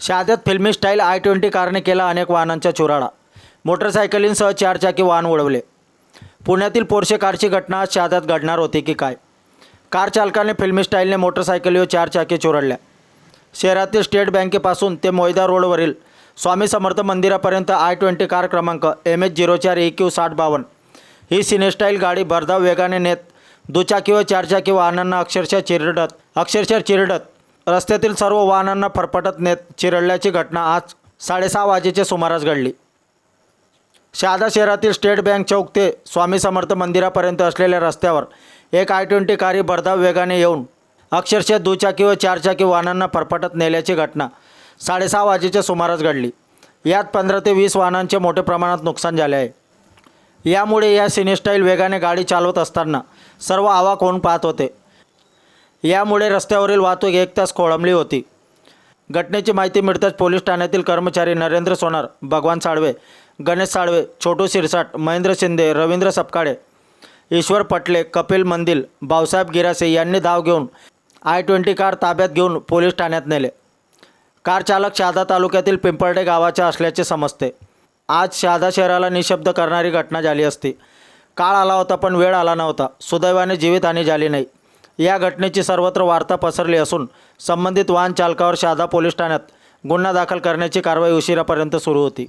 शहाद्यात फिल्मी style I twenty कारने केला अनेक वाहनांचा चुराडा. मोटरसायकलींसह चारचाकी वाहन उडवले. पुण्यातील पोरशे कारची घटना आज शहाद्यात घडणार होती की काय? कार चालकाने फिल्मी स्टाईलने मोटरसायकली व चारचाकी चुरडल्या. शहरातील स्टेट बँकेपासून ते मोयदा रोडवरील स्वामी समर्थ मंदिरापर्यंत आय ट्वेंटी कार क्रमांक एम एच झिरो चार ए क्यू साठ बावन्न. ही सिनेस्टाईल गाडी भरधाव वेगाने नेत दुचाकी व चारचाकी वाहनांना अक्षरशः चिरडत अक्षरशः चिरडत रस्त्यातील सर्व वाहनांना फरफटत नेत चिरडल्याची घटना आज साडेसहा वाजेच्या सुमारास घडली. शहादा शहरातील स्टेट बँक चौक ते स्वामी समर्थ मंदिरापर्यंत असलेल्या रस्त्यावर एक आय ट्वेंटी कारी भरधाव वेगाने येऊन अक्षरशः दुचाकी व चारचाकी वाहनांना फरफटत नेल्याची घटना साडेसहा वाजेच्या सुमारास घडली. यात पंधरा ते वीस वाहनांचे मोठ्या प्रमाणात नुकसान झाले आहे. यामुळे या सिनेस्टाईल वेगाने गाडी चालवत असताना सर्व आवाक होऊन पाहत होते. यामुळे रस्त्यावरील वाहतूक एक तास खोळंबली होती. घटनेची माहिती मिळताच पोलीस ठाण्यातील कर्मचारी नरेंद्र सोनार भगवान साळवे गणेश साळवे छोटू शिरसाट महेंद्र शिंदे रवींद्र सपकाळे ईश्वर पटले कपिल मंदिल भाऊसाहेब गिरासे यांनी धाव घेऊन आय ट्वेंटी कार ताब्यात घेऊन पोलीस ठाण्यात नेले. कार चालक शहादा तालुक्यातील पिंपळडे गावाच्या असल्याचे समजते. आज शहादा शहराला निशब्द करणारी घटना झाली असती. काळ आला होता पण वेळ आला नव्हता. सुदैवाने जीवितहानी झाली नाही. या घटनेची सर्वत्र वार्ता पसरली असून संबंधित वाहन चालकावर शहादा पोलीस ठाण्यात गुन्हा दाखल करण्याची कारवाई उशिरापर्यंत सुरू होती.